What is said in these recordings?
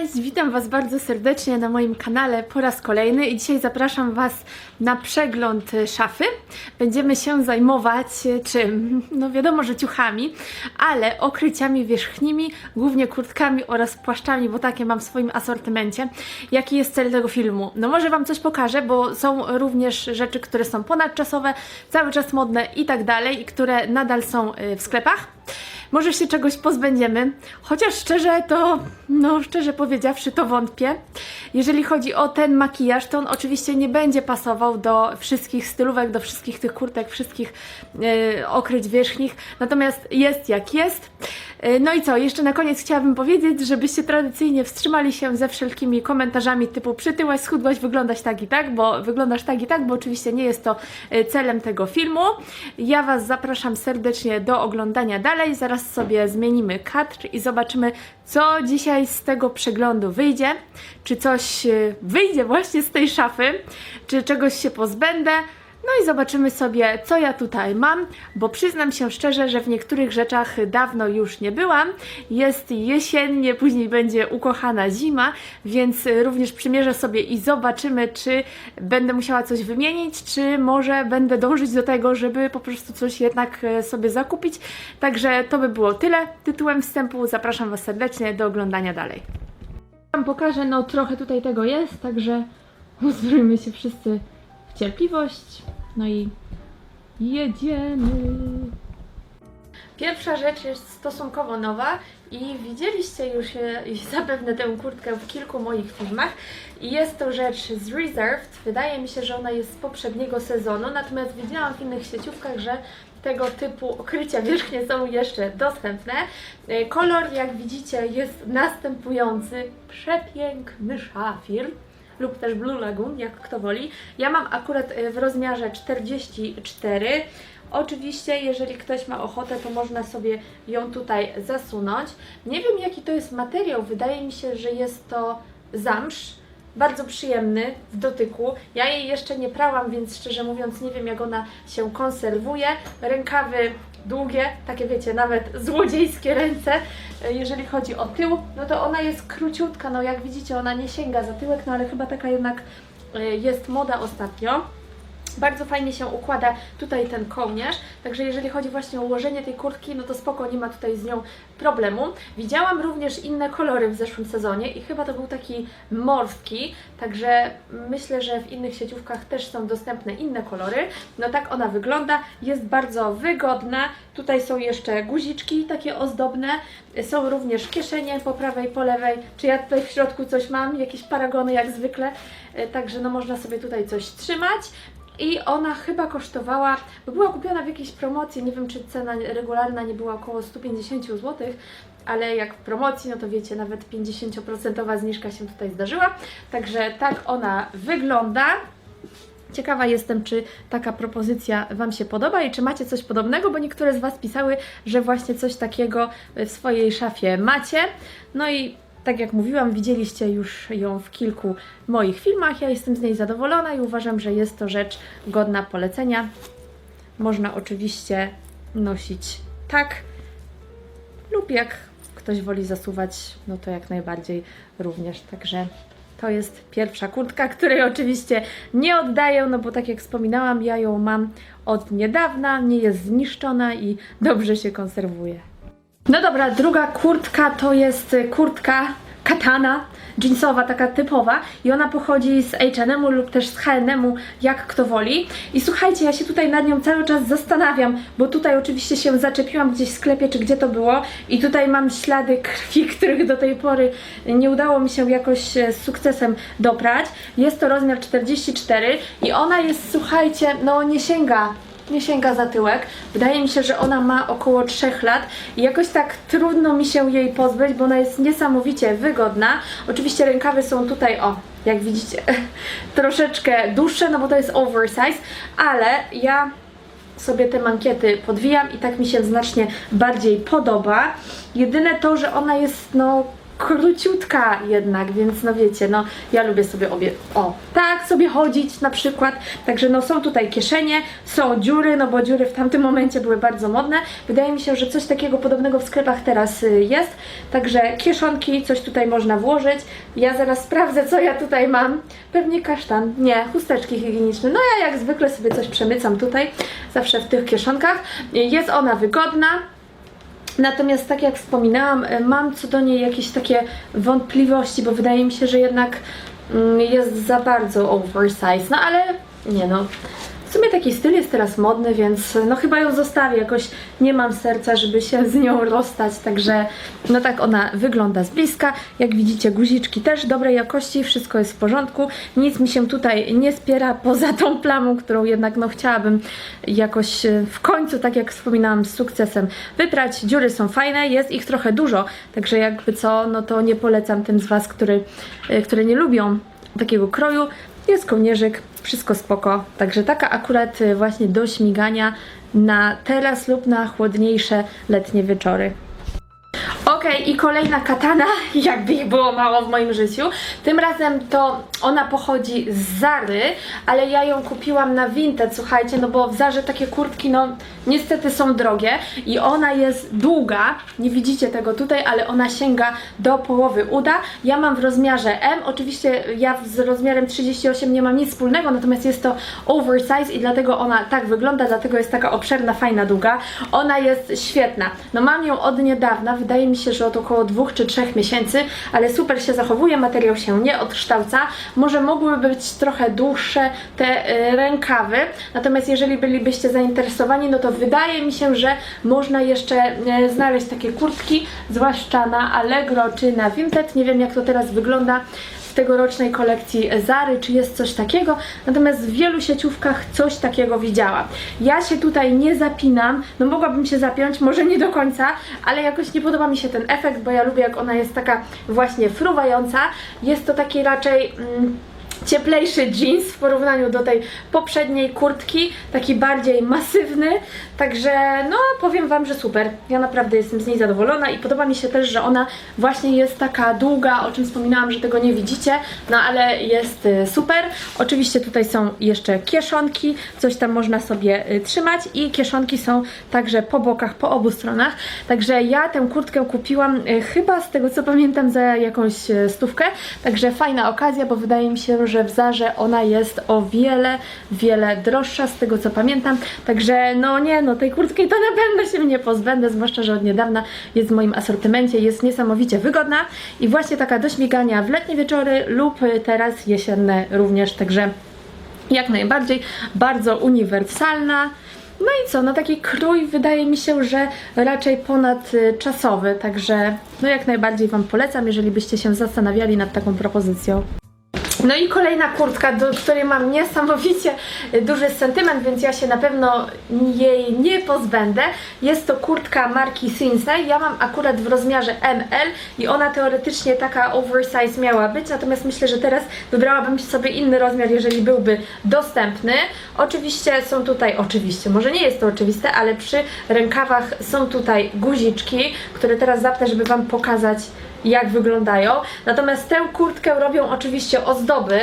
Cześć, witam Was bardzo serdecznie na moim kanale po raz kolejny i dzisiaj zapraszam Was na przegląd e, szafy. Będziemy się zajmować e, czym? No wiadomo, że ciuchami, ale okryciami wierzchnimi, głównie kurtkami oraz płaszczami, bo takie mam w swoim asortymencie. Jaki jest cel tego filmu? No może Wam coś pokażę, bo są również rzeczy, które są ponadczasowe, cały czas modne i tak dalej, i które nadal są e, w sklepach. Może się czegoś pozbędziemy, chociaż szczerze to, no szczerze powiedziawszy, to wątpię. Jeżeli chodzi o ten makijaż, to on oczywiście nie będzie pasował do wszystkich stylówek, do wszystkich tych kurtek, wszystkich e, okryć wierzchnich, natomiast jest jak jest. E, no i co, jeszcze na koniec chciałabym powiedzieć, żebyście tradycyjnie wstrzymali się ze wszelkimi komentarzami typu przytyłaś, schudłaś, wyglądasz tak i tak, bo wyglądasz tak i tak, bo oczywiście nie jest to e, celem tego filmu. Ja Was zapraszam serdecznie do oglądania dalej, zaraz sobie zmienimy kadr i zobaczymy, co dzisiaj z tego przeglądu wyjdzie. Czy coś e, wyjdzie właśnie z tej szafy, czy czegoś się pozbędę. No i zobaczymy sobie, co ja tutaj mam, bo przyznam się szczerze, że w niektórych rzeczach dawno już nie byłam. Jest jesiennie, później będzie ukochana zima, więc również przymierzę sobie i zobaczymy, czy będę musiała coś wymienić, czy może będę dążyć do tego, żeby po prostu coś jednak e, sobie zakupić. Także to by było tyle. Tytułem wstępu zapraszam Was serdecznie do oglądania dalej. Wam pokażę, no trochę tutaj tego jest, także uzbrójmy się wszyscy cierpliwość. No i jedziemy. Pierwsza rzecz jest stosunkowo nowa i widzieliście już e, zapewne tę kurtkę w kilku moich filmach. I jest to rzecz z Reserved. Wydaje mi się, że ona jest z poprzedniego sezonu, natomiast widziałam w innych sieciówkach, że tego typu okrycia wierzchnie są jeszcze dostępne. E, Kolor, jak widzicie, jest następujący. Przepiękny szafir lub też Blue Lagoon, jak kto woli. Ja mam akurat e, w rozmiarze 44. Oczywiście, jeżeli ktoś ma ochotę, to można sobie ją tutaj zasunąć. Nie wiem, jaki to jest materiał. Wydaje mi się, że jest to zamsz. Bardzo przyjemny w dotyku. Ja jej jeszcze nie prałam, więc szczerze mówiąc nie wiem, jak ona się konserwuje. Rękawy długie, takie wiecie, nawet złodziejskie ręce. E, Jeżeli chodzi o tył, no to ona jest króciutka, no jak widzicie, ona nie sięga za tyłek, no ale chyba taka jednak e, jest moda ostatnio. Bardzo fajnie się układa tutaj ten kołnierz, także jeżeli chodzi właśnie o ułożenie tej kurtki, no to spoko, nie ma tutaj z nią problemu. Widziałam również inne kolory w zeszłym sezonie i chyba to był taki morski, także myślę, że w innych sieciówkach też są dostępne inne kolory. No tak ona wygląda, jest bardzo wygodna. Tutaj są jeszcze guziczki takie ozdobne, są również kieszenie po prawej, po lewej. Czy ja tutaj w środku coś mam? Jakieś paragony jak zwykle, E, także no można sobie tutaj coś trzymać. I ona chyba kosztowała, bo była kupiona w jakiejś promocji, nie wiem czy cena regularna nie była około 150 zł, ale jak w promocji, no to wiecie, nawet 50% zniżka się tutaj zdarzyła. Także tak ona wygląda. Ciekawa jestem, czy taka propozycja Wam się podoba i czy macie coś podobnego, bo niektóre z Was pisały, że właśnie coś takiego w swojej szafie macie. No i tak jak mówiłam, widzieliście już ją w kilku moich filmach. Ja jestem z niej zadowolona i uważam, że jest to rzecz godna polecenia. Można oczywiście nosić tak, lub jak ktoś woli zasuwać, no to jak najbardziej również. Także to jest pierwsza kurtka, której oczywiście nie oddaję, no bo tak jak wspominałam, ja ją mam od niedawna, nie jest zniszczona i dobrze się konserwuje. No dobra, druga kurtka to jest kurtka katana, jeansowa, taka typowa i ona pochodzi z H&M lub też z H&M, jak kto woli. I słuchajcie, ja się tutaj nad nią cały czas zastanawiam, bo tutaj oczywiście się zaczepiłam gdzieś w sklepie, czy gdzie to było i tutaj mam ślady krwi, których do tej pory nie udało mi się jakoś e, z sukcesem doprać. Jest to rozmiar 44 i ona jest, słuchajcie, no nie sięga nie sięga za tyłek. Wydaje mi się, że ona ma około 3 lat i jakoś tak trudno mi się jej pozbyć, bo ona jest niesamowicie wygodna. Oczywiście rękawy są tutaj, o, jak widzicie, troszeczkę dłuższe, no bo to jest oversize, ale ja sobie te mankiety podwijam i tak mi się znacznie bardziej podoba. Jedyne to, że ona jest no króciutka jednak, więc no wiecie, no ja lubię sobie obie, o, tak sobie chodzić na przykład, także no są tutaj kieszenie, są dziury, no bo dziury w tamtym momencie były bardzo modne, wydaje mi się, że coś takiego podobnego w sklepach teraz y, jest, także kieszonki, coś tutaj można włożyć, ja zaraz sprawdzę, co ja tutaj mam, pewnie kasztan, nie, chusteczki higieniczne, no ja jak zwykle sobie coś przemycam tutaj, zawsze w tych kieszonkach, jest ona wygodna, Natomiast tak jak wspominałam, e, mam co do niej jakieś takie wątpliwości, bo wydaje mi się, że jednak mm, jest za bardzo oversize. No ale nie no. Sumie taki styl jest teraz modny, więc no chyba ją zostawię. Jakoś nie mam serca, żeby się z nią rozstać, także no tak ona wygląda z bliska. Jak widzicie, guziczki też dobrej jakości, wszystko jest w porządku. Nic mi się tutaj nie spiera poza tą plamą, którą jednak no chciałabym jakoś e, w końcu, tak jak wspominałam, z sukcesem wyprać. Dziury są fajne, jest ich trochę dużo, także jakby co, no to nie polecam tym z Was, który, e, które nie lubią takiego kroju. Jest kołnierzyk, wszystko spoko. Także taka akurat y, właśnie do śmigania na teraz lub na chłodniejsze letnie wieczory. Okej, i kolejna katana, jakby ich było mało w moim życiu. Tym razem to ona pochodzi z Zary, ale ja ją kupiłam na Vinted, słuchajcie, no bo w Zarze takie kurtki, no niestety są drogie i ona jest długa, nie widzicie tego tutaj, ale ona sięga do połowy uda. Ja mam w rozmiarze M, oczywiście ja z rozmiarem 38 nie mam nic wspólnego, natomiast jest to oversize i dlatego ona tak wygląda, dlatego jest taka obszerna, fajna, długa. Ona jest świetna. No mam ją od niedawna, wydaje mi się, że od około dwóch czy trzech miesięcy, ale super się zachowuje, materiał się nie odkształca. Może mogłyby być trochę dłuższe te y, rękawy, natomiast jeżeli bylibyście zainteresowani, no to wydaje mi się, że można jeszcze y, znaleźć takie kurtki, zwłaszcza na Allegro czy na Vinted. Nie wiem jak to teraz wygląda tegorocznej kolekcji Zary, czy jest coś takiego, natomiast w wielu sieciówkach coś takiego widziałam. Ja się tutaj nie zapinam, no mogłabym się zapiąć, może nie do końca, ale jakoś nie podoba mi się ten efekt, bo ja lubię jak ona jest taka właśnie fruwająca. Jest to taki raczej... Mm, cieplejszy jeans w porównaniu do tej poprzedniej kurtki, taki bardziej masywny, także no powiem Wam, że super, ja naprawdę jestem z niej zadowolona i podoba mi się też, że ona właśnie jest taka długa, o czym wspominałam, że tego nie widzicie, no ale jest y, super, oczywiście tutaj są jeszcze kieszonki, coś tam można sobie y, trzymać i kieszonki są także po bokach, po obu stronach, także ja tę kurtkę kupiłam y, chyba z tego co pamiętam za jakąś stówkę, także fajna okazja, bo wydaje mi się, że w Zarze ona jest o wiele, wiele droższa z tego co pamiętam, także no nie, no tej kurtki to na pewno się nie pozbędę, zwłaszcza, że od niedawna jest w moim asortymencie, jest niesamowicie wygodna i właśnie taka do śmigania w letnie wieczory lub teraz jesienne również, także jak najbardziej bardzo uniwersalna. No i co, no taki krój wydaje mi się, że raczej ponadczasowy, także no jak najbardziej Wam polecam, jeżeli byście się zastanawiali nad taką propozycją. No i kolejna kurtka, do której mam niesamowicie duży sentyment, więc ja się na pewno jej nie pozbędę. Jest to kurtka marki Sinsei. Ja mam akurat w rozmiarze ML i ona teoretycznie taka oversize miała być, natomiast myślę, że teraz wybrałabym sobie inny rozmiar, jeżeli byłby dostępny. Oczywiście są tutaj, oczywiście, może nie jest to oczywiste, ale przy rękawach są tutaj guziczki, które teraz zapnę, żeby Wam pokazać jak wyglądają. Natomiast tę kurtkę robią oczywiście ozdoby.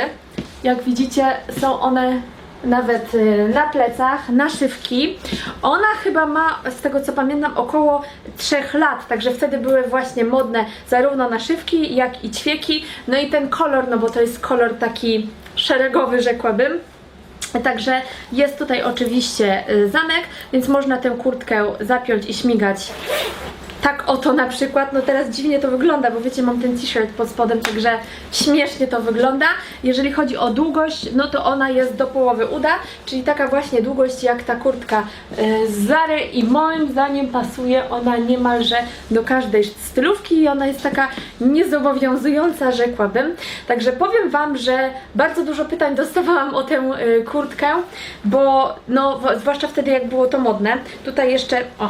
Jak widzicie, są one nawet y, na plecach, naszywki. Ona chyba ma, z tego co pamiętam, około 3 lat, także wtedy były właśnie modne zarówno naszywki, jak i ćwieki. No i ten kolor, no bo to jest kolor taki szeregowy, rzekłabym. Także jest tutaj oczywiście y, zamek, więc można tę kurtkę zapiąć i śmigać tak oto na przykład, no teraz dziwnie to wygląda, bo wiecie, mam ten t-shirt pod spodem, także śmiesznie to wygląda. Jeżeli chodzi o długość, no to ona jest do połowy uda, czyli taka właśnie długość jak ta kurtka e, z Zary i moim zdaniem pasuje ona niemalże do każdej stylówki i ona jest taka niezobowiązująca, rzekłabym. Także powiem Wam, że bardzo dużo pytań dostawałam o tę e, kurtkę, bo no, zwłaszcza wtedy jak było to modne. Tutaj jeszcze, o,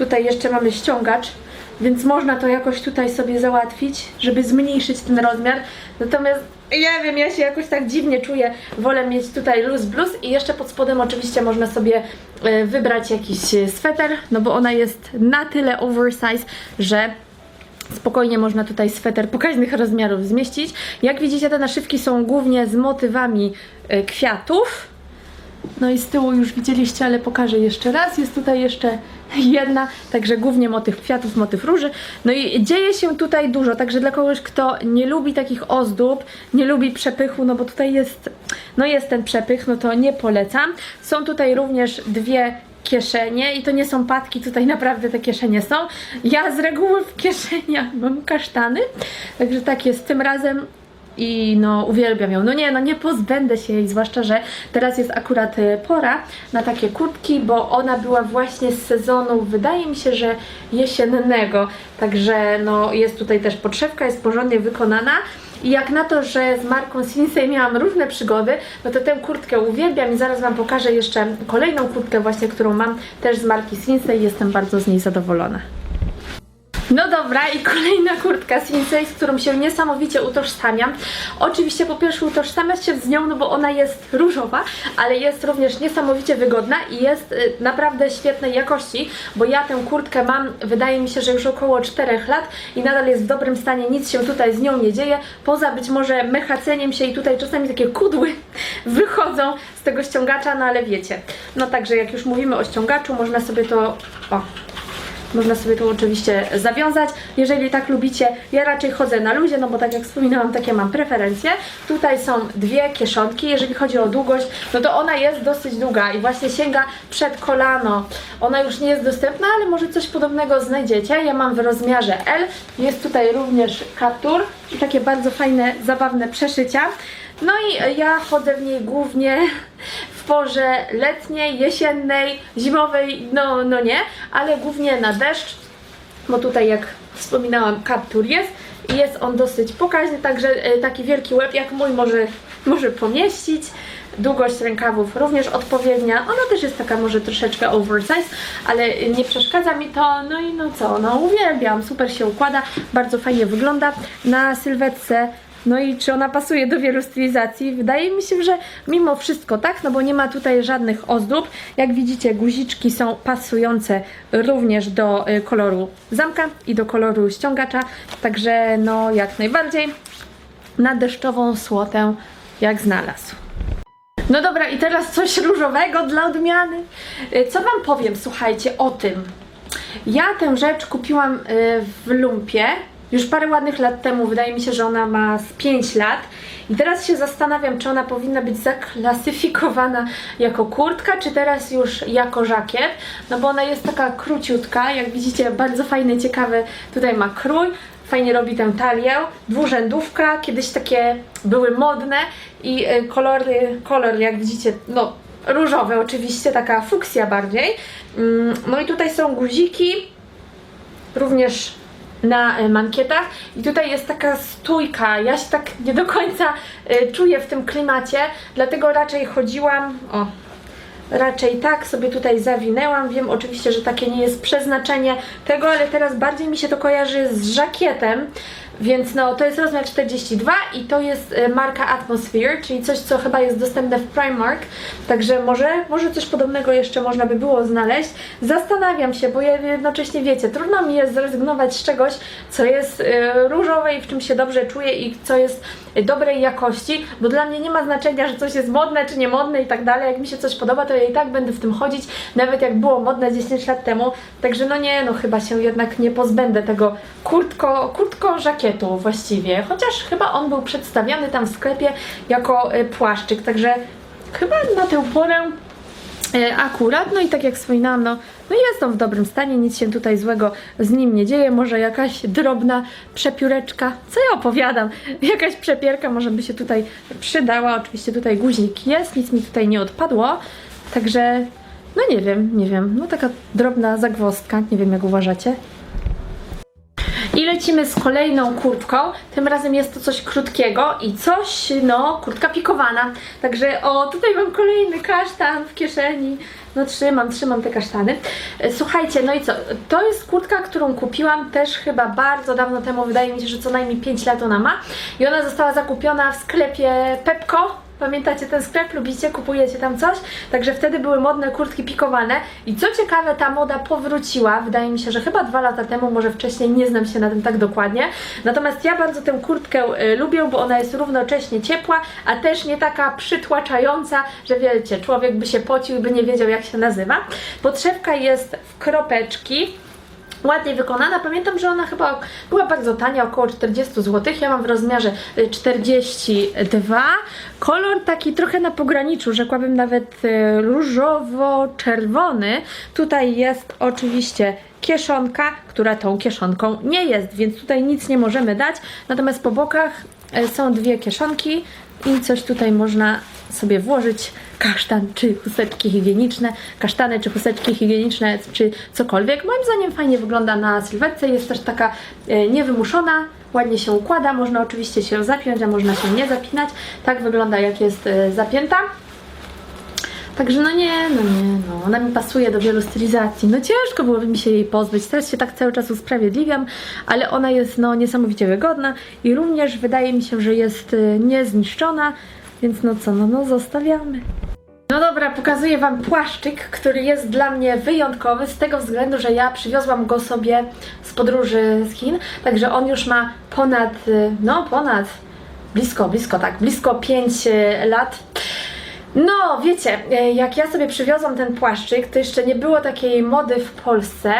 Tutaj jeszcze mamy ściągacz, więc można to jakoś tutaj sobie załatwić, żeby zmniejszyć ten rozmiar. Natomiast ja wiem, ja się jakoś tak dziwnie czuję. Wolę mieć tutaj luz bluz i jeszcze pod spodem oczywiście można sobie e, wybrać jakiś e, sweter, no bo ona jest na tyle oversize, że Spokojnie można tutaj sweter pokaźnych rozmiarów zmieścić. Jak widzicie, te naszywki są głównie z motywami y, kwiatów. No i z tyłu już widzieliście, ale pokażę jeszcze raz. Jest tutaj jeszcze jedna, także głównie motyw kwiatów, motyw róży. No i dzieje się tutaj dużo, także dla kogoś, kto nie lubi takich ozdób, nie lubi przepychu, no bo tutaj jest, no jest ten przepych, no to nie polecam. Są tutaj również dwie kieszenie i to nie są patki, tutaj naprawdę te kieszenie są. Ja z reguły w kieszeniach mam kasztany, także tak jest tym razem i no uwielbiam ją. No nie, no nie pozbędę się jej, zwłaszcza, że teraz jest akurat e, pora na takie kurtki, bo ona była właśnie z sezonu, wydaje mi się, że jesiennego, także no jest tutaj też podszewka, jest porządnie wykonana. I jak na to, że z marką Sinsei miałam różne przygody, no to tę kurtkę uwielbiam i zaraz Wam pokażę jeszcze kolejną kurtkę właśnie, którą mam też z marki Sinsei. Jestem bardzo z niej zadowolona. No dobra, i kolejna kurtka Sinsei, z którą się niesamowicie utożsamiam. Oczywiście po pierwsze utożsamiać się z nią, no bo ona jest różowa, ale jest również niesamowicie wygodna i jest y, naprawdę świetnej jakości, bo ja tę kurtkę mam, wydaje mi się, że już około 4 lat i nadal jest w dobrym stanie, nic się tutaj z nią nie dzieje, poza być może mechaceniem się i tutaj czasami takie kudły wychodzą z tego ściągacza, no ale wiecie. No także jak już mówimy o ściągaczu, można sobie to... O, można sobie to oczywiście zawiązać. Jeżeli tak lubicie, ja raczej chodzę na luzie, no bo tak jak wspominałam, takie mam preferencje. Tutaj są dwie kieszonki. Jeżeli chodzi o długość, no to ona jest dosyć długa i właśnie sięga przed kolano. Ona już nie jest dostępna, ale może coś podobnego znajdziecie. Ja mam w rozmiarze L. Jest tutaj również kaptur i takie bardzo fajne, zabawne przeszycia. No i ja chodzę w niej głównie w porze letniej, jesiennej, zimowej, no, no nie, ale głównie na deszcz, bo tutaj jak wspominałam kaptur jest i jest on dosyć pokaźny, także e, taki wielki łeb jak mój może, może pomieścić. Długość rękawów również odpowiednia. Ona też jest taka może troszeczkę oversize, ale nie przeszkadza mi to. No i no co, no uwielbiam, super się układa, bardzo fajnie wygląda na sylwetce. No i czy ona pasuje do wielu stylizacji? Wydaje mi się, że mimo wszystko tak, no bo nie ma tutaj żadnych ozdób. Jak widzicie, guziczki są pasujące również do y, koloru zamka i do koloru ściągacza, także no jak najbardziej na deszczową słotę jak znalazł. No dobra, i teraz coś różowego dla odmiany. Y, Co Wam powiem, słuchajcie, o tym. Ja tę rzecz kupiłam y, w lumpie już parę ładnych lat temu. Wydaje mi się, że ona ma z 5 lat. I teraz się zastanawiam, czy ona powinna być zaklasyfikowana jako kurtka, czy teraz już jako żakiet. No bo ona jest taka króciutka, jak widzicie, bardzo fajny, ciekawy. Tutaj ma krój, fajnie robi tę talię. Dwurzędówka, kiedyś takie były modne i y, kolory, kolor jak widzicie, no różowy oczywiście, taka fuksja bardziej. Mm, No i tutaj są guziki, również na y, mankietach i tutaj jest taka stójka. Ja się tak nie do końca y, czuję w tym klimacie, dlatego raczej chodziłam, o, raczej tak sobie tutaj zawinęłam. Wiem oczywiście, że takie nie jest przeznaczenie tego, ale teraz bardziej mi się to kojarzy z żakietem. Więc no, to jest rozmiar 42 i to jest y, marka Atmosphere, czyli coś, co chyba jest dostępne w Primark. Także może, może coś podobnego jeszcze można by było znaleźć. Zastanawiam się, bo ja jednocześnie wiecie, trudno mi jest zrezygnować z czegoś, co jest y, różowe i w czym się dobrze czuję i co jest dobrej jakości, bo dla mnie nie ma znaczenia, że coś jest modne czy nie modne i tak dalej. Jak mi się coś podoba, to ja i tak będę w tym chodzić, nawet jak było modne 10 lat temu. Także no nie, no chyba się jednak nie pozbędę tego kurtko, kurtko żakietu właściwie, chociaż chyba on był przedstawiany tam w sklepie jako y, płaszczyk, także chyba na tę porę E, akurat, no i tak jak wspominałam, no, no jest on w dobrym stanie, nic się tutaj złego z nim nie dzieje, może jakaś drobna przepióreczka, co ja opowiadam, jakaś przepierka może by się tutaj przydała, oczywiście tutaj guzik jest, nic mi tutaj nie odpadło, także no nie wiem, nie wiem, no taka drobna zagwozdka, nie wiem jak uważacie. I lecimy z kolejną kurtką. Tym razem jest to coś krótkiego i coś, no, kurtka pikowana. Także o, tutaj mam kolejny kasztan w kieszeni. No trzymam, trzymam te kasztany. E, Słuchajcie, no i co? To jest kurtka, którą kupiłam też chyba bardzo dawno temu. Wydaje mi się, że co najmniej 5 lat ona ma. I ona została zakupiona w sklepie Pepko Pamiętacie ten sklep? Lubicie? Kupujecie tam coś? Także wtedy były modne kurtki pikowane i co ciekawe, ta moda powróciła. Wydaje mi się, że chyba dwa lata temu, może wcześniej, nie znam się na tym tak dokładnie. Natomiast ja bardzo tę kurtkę y, lubię, bo ona jest równocześnie ciepła, a też nie taka przytłaczająca, że wiecie, człowiek by się pocił i by nie wiedział jak się nazywa. Podszewka jest w kropeczki ładnie wykonana. Pamiętam, że ona chyba była bardzo tania, około 40 zł. Ja mam w rozmiarze y, 42. Kolor taki trochę na pograniczu, rzekłabym nawet y, różowo-czerwony. Tutaj jest oczywiście kieszonka, która tą kieszonką nie jest, więc tutaj nic nie możemy dać. Natomiast po bokach y, są dwie kieszonki i coś tutaj można sobie włożyć kasztan czy chusteczki higieniczne, kasztany czy chusteczki higieniczne czy cokolwiek. Moim zdaniem fajnie wygląda na sylwetce, jest też taka e, niewymuszona, ładnie się układa, można oczywiście się zapiąć, a można się nie zapinać. Tak wygląda jak jest e, zapięta. Także no nie, no nie, no. Ona mi pasuje do wielu stylizacji. No ciężko byłoby mi się jej pozbyć. Teraz się tak cały czas usprawiedliwiam, ale ona jest no niesamowicie wygodna i również wydaje mi się, że jest y, niezniszczona, więc no co, no, no zostawiamy. No dobra, pokazuję Wam płaszczyk, który jest dla mnie wyjątkowy z tego względu, że ja przywiozłam go sobie z podróży z Chin, także on już ma ponad, y, no ponad, blisko, blisko tak, blisko 5 lat. No, wiecie, e, jak ja sobie przywiozłam ten płaszczyk, to jeszcze nie było takiej mody w Polsce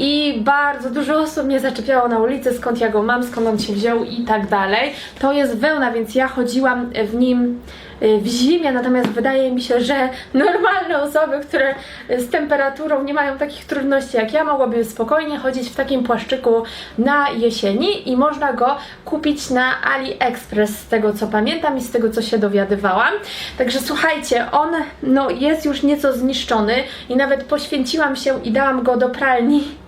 i bardzo dużo osób mnie zaczepiało na ulicy, skąd ja go mam, skąd on się wziął i tak dalej. To jest wełna, więc ja chodziłam w nim e, w zimie, natomiast wydaje mi się, że normalne osoby, które z temperaturą nie mają takich trudności jak ja, mogłyby spokojnie chodzić w takim płaszczyku na jesieni i można go kupić na AliExpress z tego co pamiętam i z tego co się dowiadywałam. Także słuchajcie, on no, jest już nieco zniszczony i nawet poświęciłam się i dałam go do pralni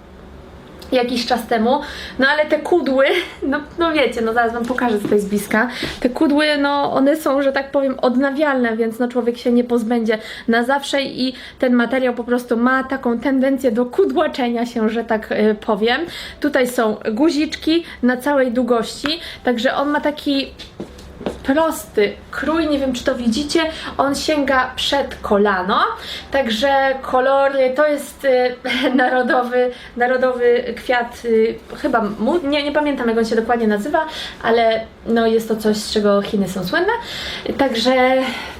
jakiś czas temu, no ale te kudły, no, no wiecie, no zaraz wam pokażę tutaj z bliska, te kudły, no one są, że tak powiem, odnawialne, więc no człowiek się nie pozbędzie na zawsze i ten materiał po prostu ma taką tendencję do kudłaczenia się, że tak y, powiem. Tutaj są guziczki na całej długości, także on ma taki prosty krój, nie wiem czy to widzicie, on sięga przed kolano, także kolory to jest y, narodowy, narodowy kwiat, y, chyba, nie, nie pamiętam jak on się dokładnie nazywa, ale no jest to coś, z czego Chiny są słynne, także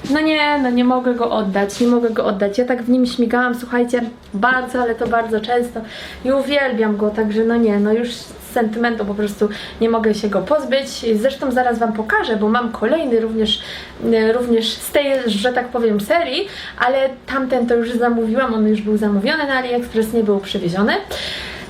no nie, no nie mogę go oddać, nie mogę go oddać, ja tak w nim śmigałam, słuchajcie, bardzo, ale to bardzo często i uwielbiam go, także no nie, no już sentymentu po prostu nie mogę się go pozbyć. Zresztą zaraz Wam pokażę, bo mam kolejny również, e, również z tej, że tak powiem, serii, ale tamten to już zamówiłam, on już był zamówiony na AliExpress, nie był przywieziony.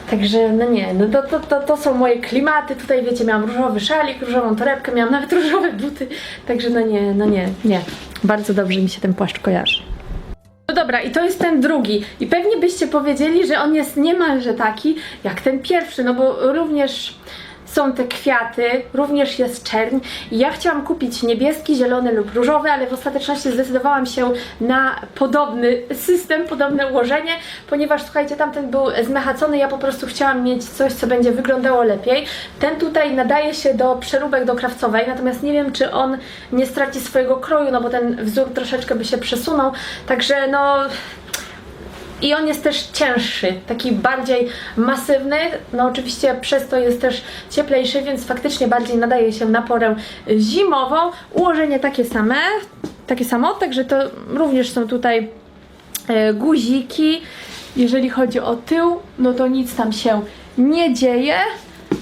Także no nie, no to, to, to, to są moje klimaty. Tutaj wiecie, miałam różowy szalik, różową torebkę, miałam nawet różowe buty. Także no nie, no nie, nie. Bardzo dobrze mi się ten płaszcz kojarzy. No dobra, i to jest ten drugi. I pewnie byście powiedzieli, że on jest niemalże taki jak ten pierwszy, no bo również są te kwiaty, również jest czerń. Ja chciałam kupić niebieski, zielony lub różowy, ale w ostateczności zdecydowałam się na podobny system, podobne ułożenie, ponieważ słuchajcie, tamten był zmechacony, ja po prostu chciałam mieć coś, co będzie wyglądało lepiej. Ten tutaj nadaje się do przeróbek do krawcowej, natomiast nie wiem, czy on nie straci swojego kroju, no bo ten wzór troszeczkę by się przesunął, także no i on jest też cięższy, taki bardziej masywny. No oczywiście przez to jest też cieplejszy, więc faktycznie bardziej nadaje się na porę zimową. Ułożenie takie same, takie samo, także to również są tutaj e, guziki. Jeżeli chodzi o tył, no to nic tam się nie dzieje.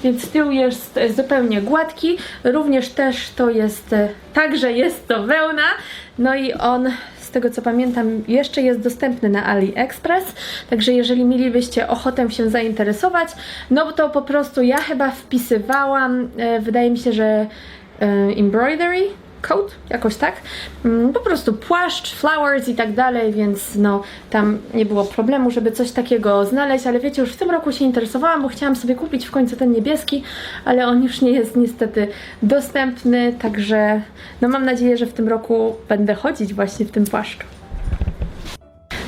Więc tył jest zupełnie gładki, również też to jest, e, także jest to wełna, no i on z tego co pamiętam jeszcze jest dostępny na AliExpress, także jeżeli mielibyście ochotę się zainteresować, no to po prostu ja chyba wpisywałam, e, wydaje mi się, że e, embroidery, coat, jakoś tak. Mm, Po prostu płaszcz, flowers i tak dalej, więc no tam nie było problemu, żeby coś takiego znaleźć, ale wiecie, już w tym roku się interesowałam, bo chciałam sobie kupić w końcu ten niebieski, ale on już nie jest niestety dostępny, także no mam nadzieję, że w tym roku będę chodzić właśnie w tym płaszczu.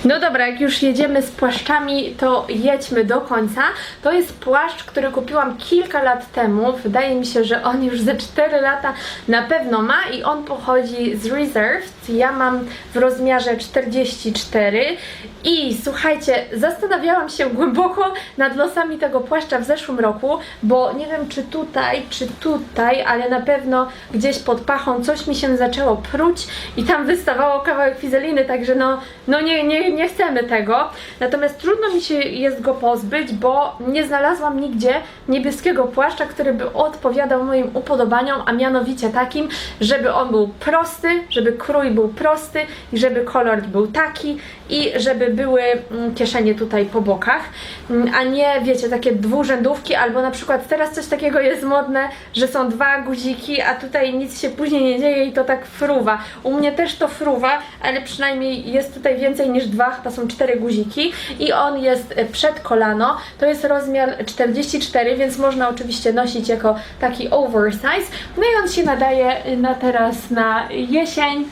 No dobra, jak już jedziemy z płaszczami, to jedźmy do końca. To jest płaszcz, który kupiłam kilka lat temu. Wydaje mi się, że on już ze 4 lata na pewno ma i on pochodzi z Reserved. Ja mam w rozmiarze 44 i słuchajcie, zastanawiałam się głęboko nad losami tego płaszcza w zeszłym roku, bo nie wiem czy tutaj, czy tutaj, ale na pewno gdzieś pod pachą coś mi się zaczęło pruć i tam wystawało kawałek fizeliny, także no, no nie, nie, nie chcemy tego. Natomiast trudno mi się jest go pozbyć, bo nie znalazłam nigdzie niebieskiego płaszcza, który by odpowiadał moim upodobaniom, a mianowicie takim, żeby on był prosty, żeby krój był prosty i żeby kolor był taki i żeby były mm, kieszenie tutaj po bokach, mm, a nie wiecie, takie dwurzędówki albo na przykład teraz coś takiego jest modne, że są dwa guziki, a tutaj nic się później nie dzieje i to tak fruwa. U mnie też to fruwa, ale przynajmniej jest tutaj więcej niż dwa, chyba są cztery guziki i on jest e, przed kolano. To jest rozmiar 44, więc można oczywiście nosić jako taki oversize. No i on się nadaje y, na teraz na jesień.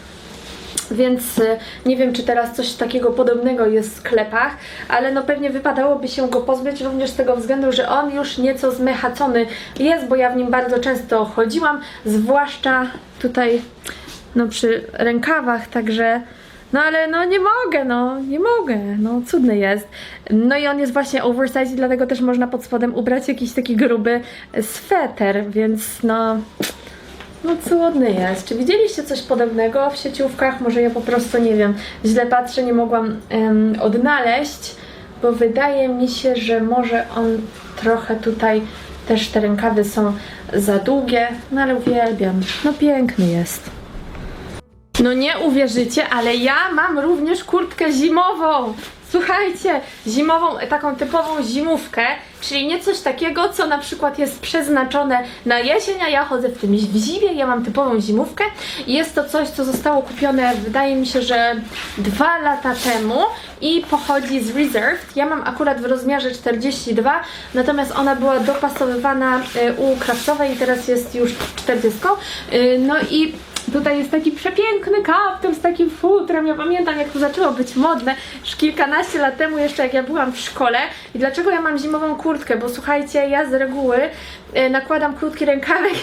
Więc y, nie wiem, czy teraz coś takiego podobnego jest w sklepach, ale no pewnie wypadałoby się go pozbyć również z tego względu, że on już nieco zmechacony jest, bo ja w nim bardzo często chodziłam, zwłaszcza tutaj no przy rękawach, także no ale no nie mogę, no nie mogę, no cudny jest. No i on jest właśnie oversize i dlatego też można pod spodem ubrać jakiś taki gruby sweter, więc no no cudny jest. Czy widzieliście coś podobnego w sieciówkach? Może ja po prostu nie wiem, źle patrzę, nie mogłam em, odnaleźć, bo wydaje mi się, że może on trochę tutaj też te rękawy są za długie, no ale uwielbiam. No piękny jest. No nie uwierzycie, ale ja mam również kurtkę zimową. Słuchajcie, zimową, taką typową zimówkę, czyli nie coś takiego, co na przykład jest przeznaczone na jesień, a ja chodzę w tym w zimie, ja mam typową zimówkę i jest to coś, co zostało kupione, wydaje mi się, że dwa lata temu i pochodzi z Reserved. Ja mam akurat w rozmiarze 42, natomiast ona była dopasowywana y, u Kraftowej i teraz jest już 40. Y, No i Tutaj jest taki przepiękny kaptur z takim futrem. Ja pamiętam, jak to zaczęło być modne już kilkanaście lat temu, jeszcze jak ja byłam w szkole. I dlaczego ja mam zimową kurtkę? Bo słuchajcie, ja z reguły e, nakładam krótki rękawek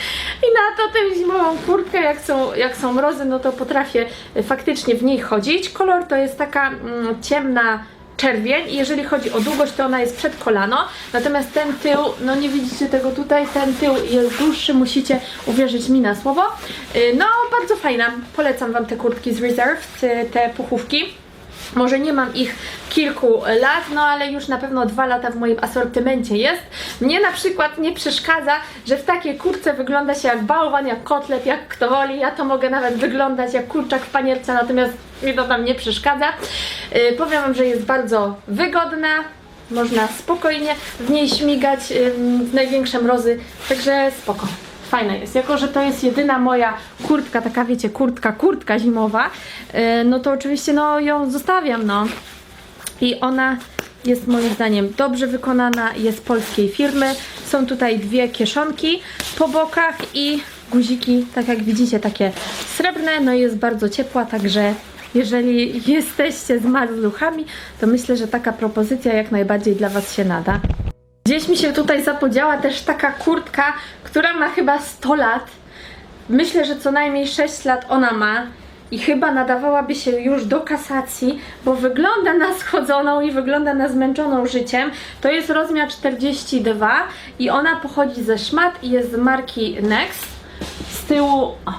i na to tę zimową kurtkę, jak są, jak są mrozy, no to potrafię e, faktycznie w niej chodzić. Kolor to jest taka mm, ciemna czerwień jeżeli chodzi o długość, to ona jest przed kolano, natomiast ten tył, no nie widzicie tego tutaj, ten tył jest dłuższy, musicie uwierzyć mi na słowo. Yy, No, bardzo fajna, polecam Wam te kurtki z Reserved, yy, te puchówki. Może nie mam ich kilku lat, no ale już na pewno dwa lata w moim asortymencie jest. Mnie na przykład nie przeszkadza, że w takiej kurtce wygląda się jak bałwan, jak kotlet, jak kto woli. Ja to mogę nawet wyglądać jak kurczak w panierce, natomiast mi to tam nie przeszkadza. Yy, powiem Wam, że jest bardzo wygodna. Można spokojnie w niej śmigać yy, w największe mrozy, także spoko fajna jest. Jako, że to jest jedyna moja kurtka, taka wiecie, kurtka, kurtka zimowa, yy, no to oczywiście no ją zostawiam, no. I ona jest moim zdaniem dobrze wykonana, jest polskiej firmy. Są tutaj dwie kieszonki po bokach i guziki, tak jak widzicie, takie srebrne, no i jest bardzo ciepła, także jeżeli jesteście z marzluchami, to myślę, że taka propozycja jak najbardziej dla Was się nada. Gdzieś mi się tutaj zapodziała też taka kurtka, która ma chyba 100 lat. Myślę, że co najmniej 6 lat ona ma i chyba nadawałaby się już do kasacji, bo wygląda na schodzoną i wygląda na zmęczoną życiem. To jest rozmiar 42 i ona pochodzi ze szmat i jest z marki Next. Z tyłu... O,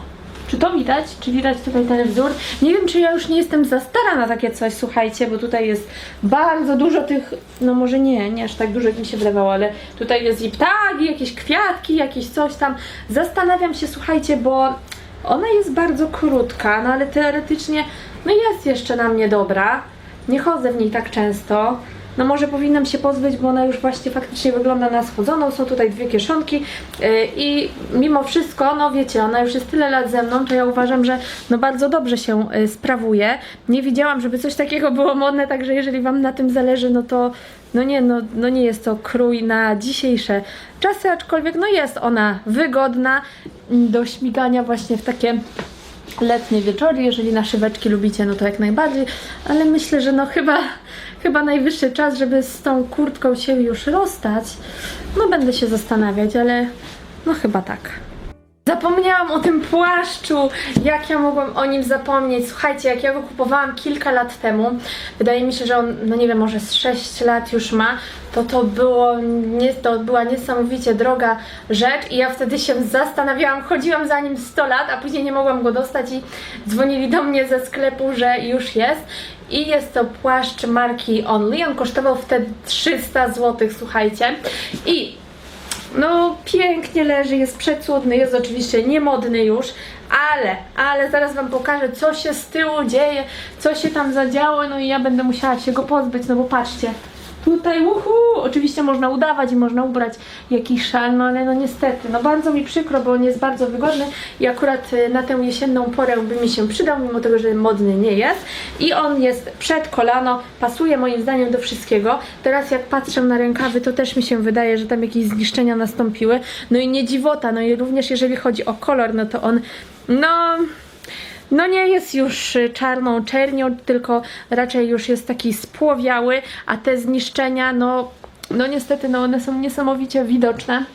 czy to widać? Czy widać tutaj ten wzór? Nie wiem, czy ja już nie jestem za stara na takie coś, słuchajcie, bo tutaj jest bardzo dużo tych, no może nie, nie aż tak dużo jak mi się wydawało, ale tutaj jest i ptaki, jakieś kwiatki, jakieś coś tam. Zastanawiam się, słuchajcie, bo ona jest bardzo krótka, no ale teoretycznie, no jest jeszcze na mnie dobra. Nie chodzę w niej tak często. No może powinnam się pozbyć, bo ona już właśnie faktycznie wygląda na schodzoną. Są tutaj dwie kieszonki yy, i mimo wszystko, no wiecie, ona już jest tyle lat ze mną, to ja uważam, że no bardzo dobrze się yy, sprawuje. Nie widziałam, żeby coś takiego było modne, także jeżeli Wam na tym zależy, no to no nie, no, no nie jest to krój na dzisiejsze czasy, aczkolwiek no jest ona wygodna do śmigania właśnie w takie letnie wieczory, jeżeli naszyweczki lubicie, no to jak najbardziej, ale myślę, że no chyba, chyba najwyższy czas, żeby z tą kurtką się już rozstać. No będę się zastanawiać, ale no chyba tak. Zapomniałam o tym płaszczu, jak ja mogłam o nim zapomnieć. Słuchajcie, jak ja go kupowałam kilka lat temu, wydaje mi się, że on, no nie wiem, może z 6 lat już ma, to to było, nie, to była niesamowicie droga rzecz i ja wtedy się zastanawiałam, chodziłam za nim 100 lat, a później nie mogłam go dostać i dzwonili do mnie ze sklepu, że już jest. I jest to płaszcz marki Only, on kosztował wtedy 300 zł, słuchajcie. I no, pięknie leży, jest przecudny, jest oczywiście niemodny już, ale, ale zaraz Wam pokażę, co się z tyłu dzieje, co się tam zadziało, no i ja będę musiała się go pozbyć, no bo patrzcie, tutaj, uhu, oczywiście można udawać i można ubrać jakiś szal, no ale no niestety, no bardzo mi przykro, bo on jest bardzo wygodny i akurat y, na tę jesienną porę by mi się przydał, mimo tego, że modny nie jest i on jest przed kolano, pasuje moim zdaniem do wszystkiego. Teraz jak patrzę na rękawy, to też mi się wydaje, że tam jakieś zniszczenia nastąpiły, no i nie dziwota, no i również jeżeli chodzi o kolor, no to on, no... No nie jest już y, czarną czernią, tylko raczej już jest taki spłowiały, a te zniszczenia, no, no niestety, no one są niesamowicie widoczne.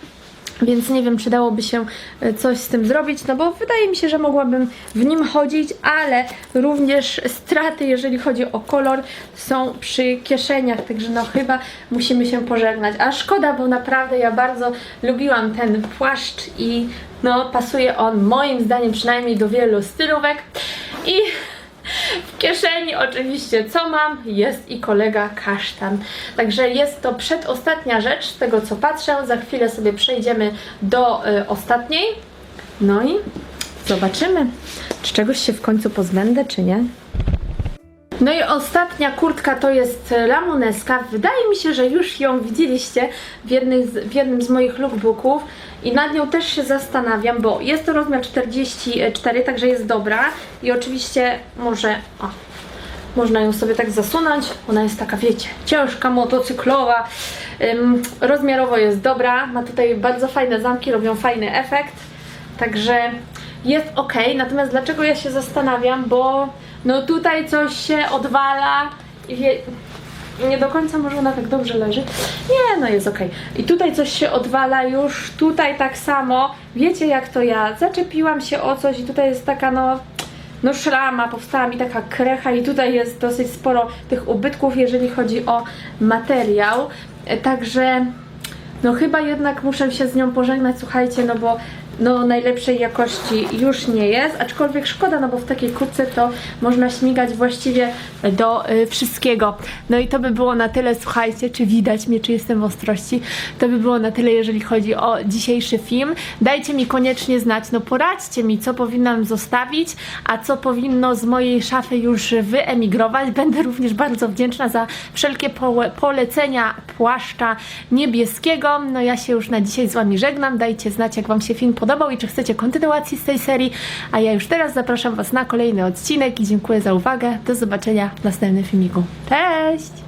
Więc nie wiem, czy dałoby się y, coś z tym zrobić, no bo wydaje mi się, że mogłabym w nim chodzić, ale również straty, jeżeli chodzi o kolor, są przy kieszeniach, także no chyba musimy się pożegnać. A szkoda, bo naprawdę ja bardzo lubiłam ten płaszcz i no pasuje on moim zdaniem przynajmniej do wielu stylówek i w kieszeni oczywiście co mam? Jest i kolega kasztan. Także jest to przedostatnia rzecz z tego co patrzę. Za chwilę sobie przejdziemy do y, ostatniej. No i zobaczymy, czy czegoś się w końcu pozbędę, czy nie. No i ostatnia kurtka to jest Lamuneska. Wydaje mi się, że już ją widzieliście w, z, w jednym z moich lookbooków i nad nią też się zastanawiam, bo jest to rozmiar 44, także jest dobra. I oczywiście może, o, można ją sobie tak zasunąć, ona jest taka, wiecie, ciężka, motocyklowa, Ym, rozmiarowo jest dobra, ma tutaj bardzo fajne zamki, robią fajny efekt, także jest ok, natomiast dlaczego ja się zastanawiam, bo no tutaj coś się odwala i wie, nie do końca może ona tak dobrze leży. Nie, no jest ok. I tutaj coś się odwala już, tutaj tak samo. Wiecie jak to ja? Zaczepiłam się o coś i tutaj jest taka no no szrama, powstała mi taka krecha i tutaj jest dosyć sporo tych ubytków, jeżeli chodzi o materiał. Także no chyba jednak muszę się z nią pożegnać, słuchajcie, no bo no najlepszej jakości już nie jest, aczkolwiek szkoda, no bo w takiej kurtce to można śmigać właściwie do y, wszystkiego. No i to by było na tyle, słuchajcie, czy widać mnie, czy jestem w ostrości. To by było na tyle, jeżeli chodzi o dzisiejszy film. Dajcie mi koniecznie znać, no poradźcie mi, co powinnam zostawić, a co powinno z mojej szafy już wyemigrować. Będę również bardzo wdzięczna za wszelkie pole- polecenia płaszcza niebieskiego. No ja się już na dzisiaj z Wami żegnam. Dajcie znać, jak Wam się film podobał i czy chcecie kontynuacji z tej serii. A ja już teraz zapraszam Was na kolejny odcinek i dziękuję za uwagę. Do zobaczenia w następnym filmiku. Cześć!